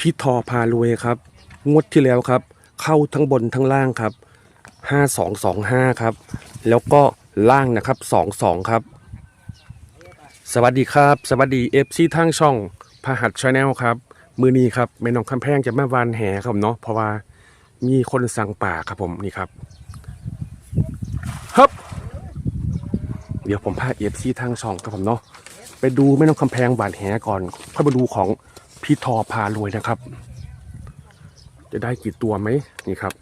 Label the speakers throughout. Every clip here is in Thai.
Speaker 1: พี่ทอพารวยครับ งวดที่แล้วครับ เข้าทั้งบนทั้งล่างครับห้าสองสองห้าครับ แล้วก็ล่างนะครับสองสองครับ สวัสดีครับ สวัสดีเอฟซีทางช่องพหัสชาแนลครับ มือนี้ครับแม่น้องคำแพงจะมาวานแหครับเนาะเพราะว่ามีคนสั่งป่าครับผมนี่ครับฮึบเดี๋ยวผมพาเอฟซีทางช่องครับผมเนาะไปดูแม่น้องคำแพงหวานแหก่อนค่อยมาดูของ พี่ทอพารวยนะครับ จะได้กี่ตัวไหมนี่ครับ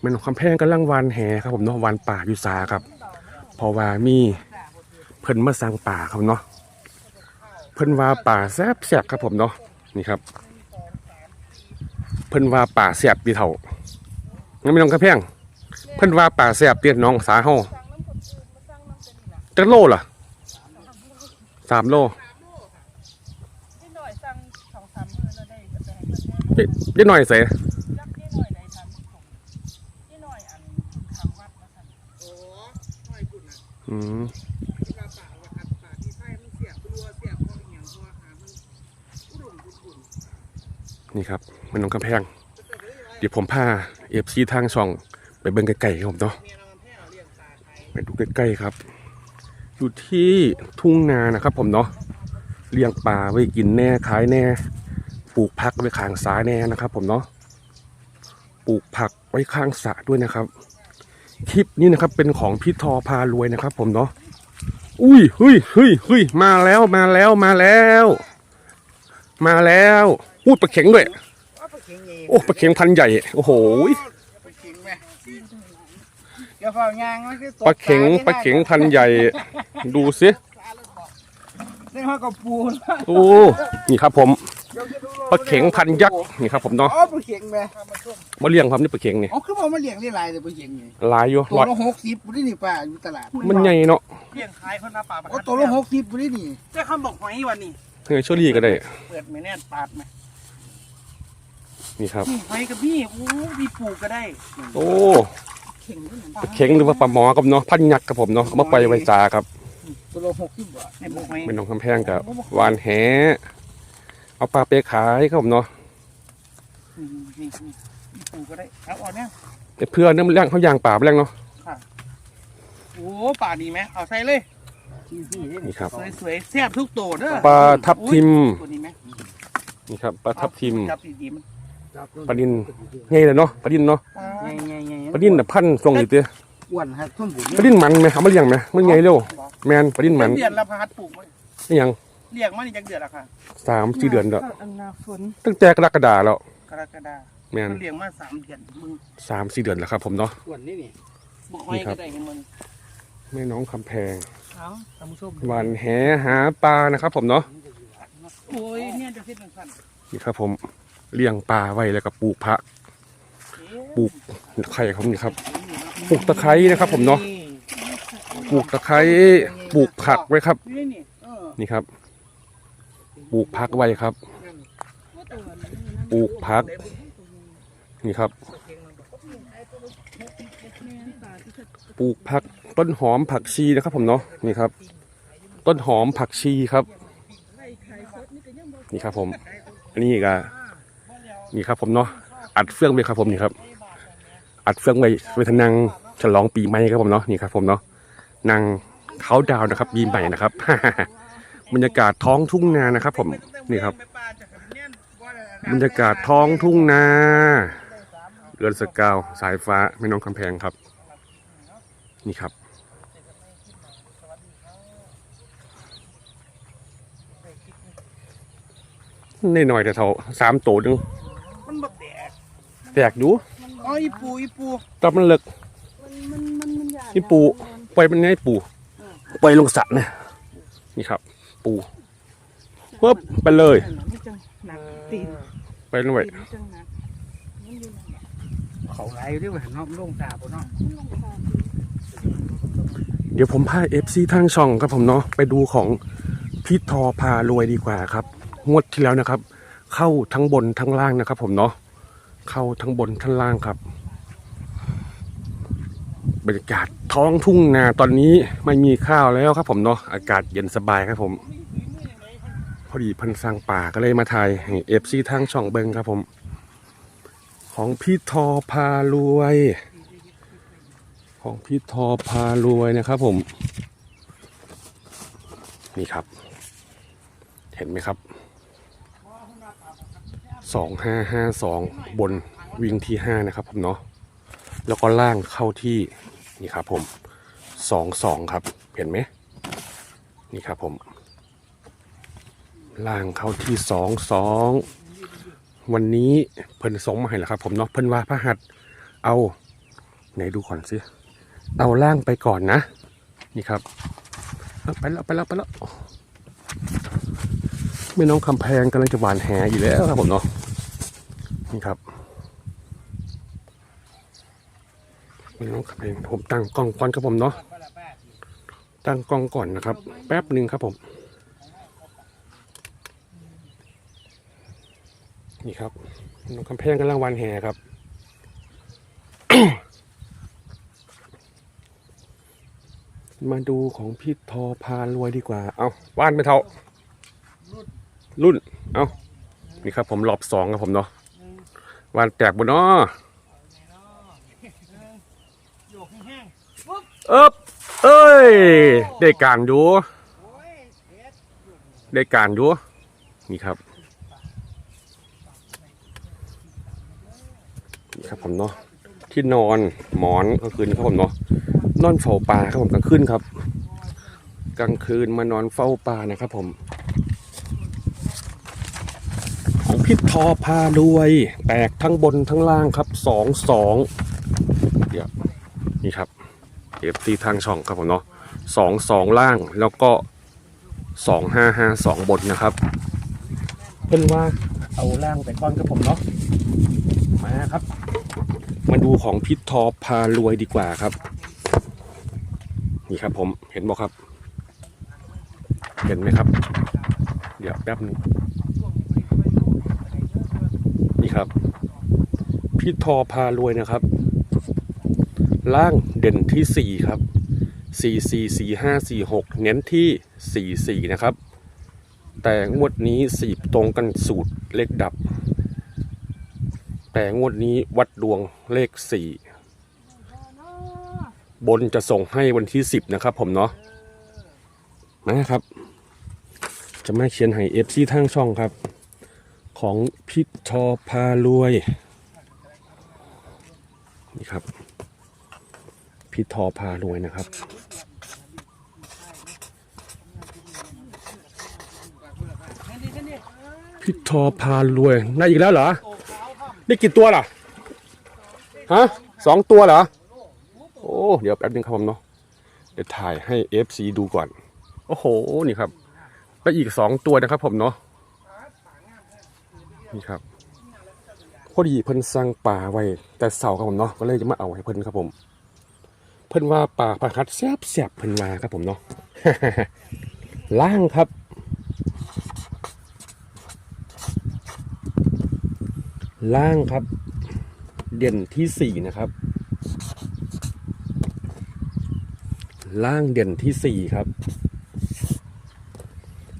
Speaker 1: แม่น้องคำแพงกำลังวานแหครับผมเนาะวานป่าอยู่ซาครับพราะว่ามีเพิ่นมาสั่งป่าครับเนาะเพิ่นว่าป่าแซบแซบครับผมเนาะนี่ครับ เพิ่นว่าป่าแซบดีเท่างั้นไม่ต้องกระแพงเพิ่นว่าป่าแซบเตียนน้องสาเฮาจักโลล่ะสามโล
Speaker 2: นิดหน่อยสั่งสองสามมื้อแล้วได้ก็ไปให้ เพิ่นแน่
Speaker 1: เด็กหน่อยเส
Speaker 2: รักนิดหน่อยได้ทันผมนิดหน่อยอันทางวัดมาสั่น
Speaker 3: โอ้หอยกุ่นนะ
Speaker 1: อืม
Speaker 3: ที่ว่าป่าว่าอัดป่าที่ไส้มันเสียบรัวเสียบเพระเพราะว่าหามันอุดมกุ่นกุ่น
Speaker 1: นี่ครับไม่ต้องกระแพง เดี๋ยวผมพาเอฟซีทางช่อง ไปเบิ่งไกลๆครับผมเนาะ
Speaker 3: ไทย
Speaker 1: ไปดูใกล้ๆครับ อยู่ที่ทุ่งนานะครับผมเนาะเลี้ยงปลาไว้กินแน่ขายแน่ ปลูกผักไว้ข้างสาแน่นะครับ ผมเนาะปลูกผักไว้ข้างสระด้วยนะครับ คลิปนี้นะครับเป็นของพี่ทอพารวยนะครับ ผมเนาะอุ้ยเฮ้ยเฮ้ยเฮ้ยมาแล้วมาแล้วมาแล้ว มาแล้วอุ้ยปลาเข็งด้วย
Speaker 3: ว่าปลาเข็งเอง
Speaker 1: โอ้ปลาเข็งพันใหญ่ โอ้โห
Speaker 3: ปลาเข็งไหมเดี๋ยวเฝ้ายางมันคือตก
Speaker 1: ปลาเข็งปลาเข็งพันใหญ่ ดูสิ
Speaker 3: นี่ห้อยกับปู
Speaker 1: โอ้นี่ครับผมปลาเข็งพันยักษ์นี่ครับผมเนาะ
Speaker 3: อ๋อปลาเข็งไหม
Speaker 1: มาเลี้ยงครับนี่ปลาเข็งนี่
Speaker 3: อ๋อคือบอกมาเลี้ยงได้หลายเลยปลาเข็งนี่
Speaker 1: หลายอยู่
Speaker 3: ตัว
Speaker 1: ร้อย
Speaker 3: ละหกสิบปุ้นี่ป้าอยู่ตลาด
Speaker 1: มันใหญ่เนาะ
Speaker 2: เลี้ยงขายเพิ่นมาป่าประ
Speaker 3: โอ้ตัวละหกสิบปุ้นี่
Speaker 2: เจ้าคำบอกหอยวันนี้
Speaker 1: เฮ้ยเชอรี่ก็ได้
Speaker 3: เปิดไม่แน่นปาดไหม
Speaker 1: นี่ครับ
Speaker 2: นี่หอยกับพี่โอ้มีปลูกก็ได้
Speaker 1: โอ้
Speaker 3: เข็งด้วยนะ
Speaker 1: ปลาเข็งหรือว่าปลาหมอครับเนาะพันยักษ์ครับผมเนาะเอามาปล่อยไว้จาครับ
Speaker 3: ตัวละหกสิบบาท
Speaker 2: ในปลูกหอย
Speaker 1: เป็นน้องคำแพงกับวานแหเอาปลาไปขายครับผมเนาะ
Speaker 2: นี่นี่นี่มีปลูกก็ได้เอาเอาเนี่ย
Speaker 1: แต่เพื่อนเนี่ยมันเลี้ยงเขาย่างป่าไปเลี้ยงเนาะ
Speaker 2: โอ้ป่าดีไหมเอาใส่เลย
Speaker 3: ที่ที่
Speaker 1: นี่ครับ
Speaker 2: สวยๆแซ่บทุกตัวเด้อ
Speaker 1: ปลาทับทิม
Speaker 2: ตัวนี้ไหม
Speaker 1: นี่ครับปลาทับทิม
Speaker 2: จับดีๆมัน
Speaker 1: ปลาดินไงเลยเนาะปลาดินเนาะ
Speaker 3: ไงไงไง
Speaker 1: ปลาดินน่ะพันทรงอยู่เตี้ย
Speaker 3: อ้วนครับท่วมบุญ
Speaker 1: ปลาดินมันไหมเอามาเลี้ยงไหมมันไงเร็ว แมนปลาดินมัน
Speaker 2: เดือนละพัดปลูกไว้
Speaker 1: นี่ยัง
Speaker 2: เลี้ยงมานี่จักเดือนละค่ะ
Speaker 1: สามสี่เดือนแล้ว
Speaker 2: อันนาฝน
Speaker 1: ตั้งแต่กรกฎาแล้ว
Speaker 2: กรกฎา
Speaker 1: แมน
Speaker 2: เลี้ยงมาสามเดือนมึง
Speaker 1: สามสี่เดือนแล้วครับผมเนาะ
Speaker 3: อ้วนนี่นี่
Speaker 2: บอกหอยก็ได้เงินมัน
Speaker 1: แม่น้องคำแพง
Speaker 2: เอาท่านผู้ชม
Speaker 1: หวานแหหาปลานะครับ ผมเนาะ
Speaker 2: โอ้ยเนี่ยจะเฮ็ดจังซั่น
Speaker 1: นี่ครับ ผมเลี้ยงปลาไว้แล้วก็ปลูกผักปลูกไข่ครับนี่ครับปลูกตะไคร้นะครับ ผมเนาะ ปลูกตะไคร้ปลูกผักไว้ครับ นี่ครับ ปลูกผักไว้ครับ ปลูกผัก นี่ครับ ปลูกผักต้นหอมผักชีนะครับ ผมเนาะนี่ครับ ต้นหอมผักชีครับ นี่ครับ ผมอันนี้ก็นี่ครับ ผมเนาะอัดเฟื่องไว้ครับ ผมนี่ครับ อัดเฟื่องไว้ไว้ทนังฉลองปีใหม่ครับผมเนาะนี่ครับ ผมเนาะ นางเขาดาวน์นะครับปีใหม่นะครับบรรยากาศท้องทุ่งนานะครับ ผมนี่ครับ บรรยากาศท้องทุ่งนาเรือนสกาวสายฟ้าแม่น้องคำแพงครับ นี่ครับนหน่อยแต่เท่าสามโตนึง
Speaker 2: มันบ่แตก
Speaker 1: แตกดู
Speaker 2: อ๋ออีปูอีปู
Speaker 1: แต่มันเลิก
Speaker 2: มันมันมันยาก
Speaker 1: นี่ปู ปล่อยมันให้ปูปล่อยลงสระนะนี่ครับ ปูปุ๊บไปเลย
Speaker 2: ไม่จังหนักตีน
Speaker 1: ไปลงไว้
Speaker 2: ตีนไม่จังหนักมันอยู่นั่นน่ะ
Speaker 3: เขาไหลด้วยว่าน้องลงตาปะน้อง
Speaker 2: มันลงคอ
Speaker 1: เดี๋ยวผมพาเอฟซีทางช่องครับผมเนาะไปดูของพี่ทอพารวยดีกว่าครับ งวดที่แล้วนะครับ เข้าทั้งบนทั้งล่างนะครับ ผมเนาะเข้าทั้งบนทั้งล่างครับ บรรยากาศท้องทุ่งนาตอนนี้ไม่มีข้าวแล้วครับผมเนาะอากาศเย็นสบายครับผม พอดีพันสร้างป่าก็เลยมาถ่ายเอฟซีทางช่องเบิงครับผม ของพี่ทอพารวย ของพี่ทอพารวยนะครับผม นี่ครับ เห็นไหมครับสองห้าห้าสองบนวิ่งที่ห้านะครับผมเนาะแล้วก็ล่างเข้าที่ นี่ครับผมสองสองครับ เห็นไหมนี่ครับผมล่างเข้าที่สองสองวันนี้เพิ่นสงมาให้แล้วครับ ผมเนาะเพิ่นว่าพระหัสเอาไหนดูก่อนสิเอาล่างไปก่อนนะ นี่ครับไปแล้วไปแล้วไปแล้วแม่น้องคำแพงกำลังจะหวานแหอยู่แล้วครับผมเนาะนี่ครับ ม่น้องคำแพงผมตั้งกล้องก่อนครับผมเนาะตั้งกล้องก่อนนะครับ แป๊บหนึ่งครับผม นี่ครับน้องคำแพงกำลังวันแห่ครับมาดูของพี่ทอพารวยดีกว่า เอาว่านไปเท่า รุ่น เอานี่ครับผมรอบสองครับผมเนาะวานแตกบนเนาะ
Speaker 3: โยกแห้ง
Speaker 1: เอ๊บเอ้ย ได้การดู
Speaker 3: ๆโอ้ยเฮ็ด
Speaker 1: ได้การดู นี่ครับ นี่ครับผมเนาะ ที่นอนหมอนกลางคืนครับผมเนาะ นอนเฝ้าป่าครับผมกลางคืนครับ กลางคืนมานอนเฝ้าป่านะครับผม ของพิษทอพารวย แตกทั้งบนทั้งล่างครับ สองสอง เดี๋ยว นี่ครับ เอฟซีทางช่องครับผมเนาะสองสองล่างแล้วก็สองห้าห้าสองบนนะครับ เพิ่นว่าเอาล่างไปก้อนครับผมเนาะมาครับ มาดูของพิษทอพารวยดีกว่าครับ นี่ครับผมเห็นบอกครับ เห็นไหมครับ เดี๋ยวแป๊บนึงนี่ครับพิษทอพารวยนะครับ ล่างเด่นที่สี่ครับสี่สี่สี่ห้าสี่หกเน้นที่สี่สี่นะครับ แต่งวดนี้สี่ตรงกันสูตรเลขดับ แต่งวดนี้วัดดวงเลขสี่บนจะส่งให้วันที่สิบนะครับผมเนาะนะครับ จะมาเขียนให้เอฟซีทางช่องครับ ของพิททอพารวย นี่ครับ พิททอพารวยนะครับ
Speaker 3: แค่นี้แค่นี้
Speaker 1: พิทอพารวยได้อีกแล้วเหรอ
Speaker 3: โตขาวครับ
Speaker 1: ได้กี่ตัวล่ะ ฮะสองตัวเหรอ โอ้ เดี๋ยวแป๊บนึงครับผมเนาะ เดี๋ยวถ่ายให้ FC ดูก่อน โอ้โห นี่ครับ ได้อีกสองตัวนะครับผมเนาะ นี่ครับพอดีเพิ่นสั่งป่าไว้แต่เสาครับผมเนาะก็เลยจะมาเอาให้เพิ่นครับผม เพิ่นว่าป่าปลาคัดแซบแซบเพิ่นว่าครับผมเนาะล่างครับ ล่างครับ เด่นที่สี่นะครับ ล่างเด่นที่สี่ครับ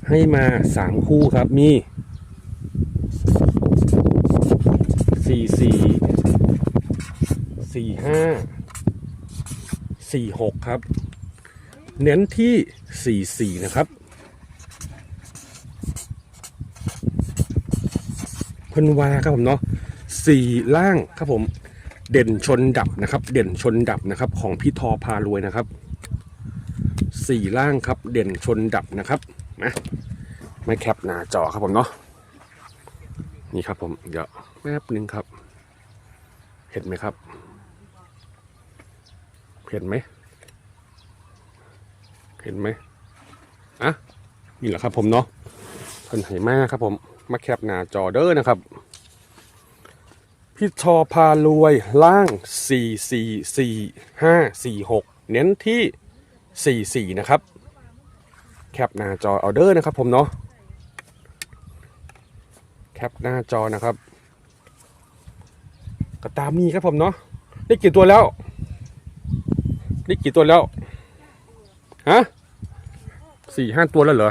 Speaker 1: ให้มาสามคู่ครับมีสี่สี่สี่ห้า สี่หกครับ เน้นที่สี่สี่นะครับ เพิ่นวาครับผมเนาะสี่ล่างครับผมเด่นชนดับนะครับ เด่นชนดับนะครับ ของพี่ทอพารวยนะครับสี่ล่างครับ เด่นชนดับนะครับนะไม่แคปหน้าจอครับผมเนาะนี่ครับผมเดี๋ยวแป๊บหนึ่งครับ เห็นไหมครับ เห็นไหม เห็นไหมอะนี่แหละครับผมเนาะเพิ่นให้มาครับผม มาแคปหน้าจอเด้อนะครับ พี่ชอพารวยล่าง 4 4 4 5 4 6 เน้นที่ 4 4 นะครับ แคปหน้าจอเอาเดอร์นะครับผมเนาะ แคปหน้าจอนะครับ ก็ตามนี้ครับผมเนาะ ได้กี่ตัวแล้ว ได้กี่ตัวแล้ว ฮะสี่ห้าตัวแล้วเหรอ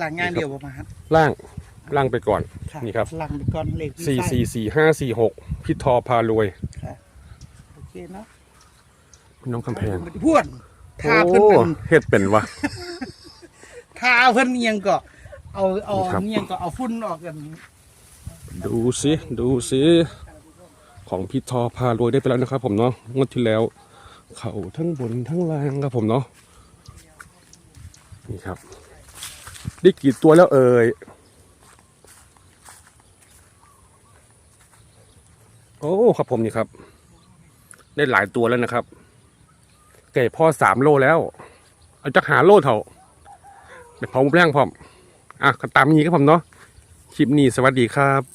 Speaker 2: หลังงานเดียวประมาณ
Speaker 1: ล่างล่างไปก่อน
Speaker 2: ค่ะ
Speaker 1: นี่ครับ
Speaker 2: หลังไปก่อนเลข
Speaker 1: สี่
Speaker 2: ไส้
Speaker 1: สี่สี่ห้าสี่หกพี่ทอพารวย
Speaker 2: ค่ะโอเคเนาะ
Speaker 1: พี่น้องคำแพง
Speaker 2: พวนทา
Speaker 1: โอ้
Speaker 2: เพิ่นเป็น
Speaker 1: เฮ็ดเป็นวะ
Speaker 2: ทาเพิ่นเอียงก็ เอาเอา
Speaker 1: นี่ครับ
Speaker 2: เอียงก็เอาฝุ่นออกกัน
Speaker 1: ดูสิ ดูสิ ของพี่ทอพารวยได้ไปแล้วนะครับผมเนาะงวดที่แล้ว เขาทั้งบนทั้งล่างครับผมเนาะนี่ครับได้กี่ตัวแล้วเอ่ยโอ้ครับผมนี่ครับ ได้หลายตัวแล้วนะครับเก่พ่อสามโลแล้ว เอาจะหาโลเถอะเดี๋ยวพร้อมแรงพร้อมอะก็ตามนี้ครับผมเนาะคลิปนี้สวัสดีครับ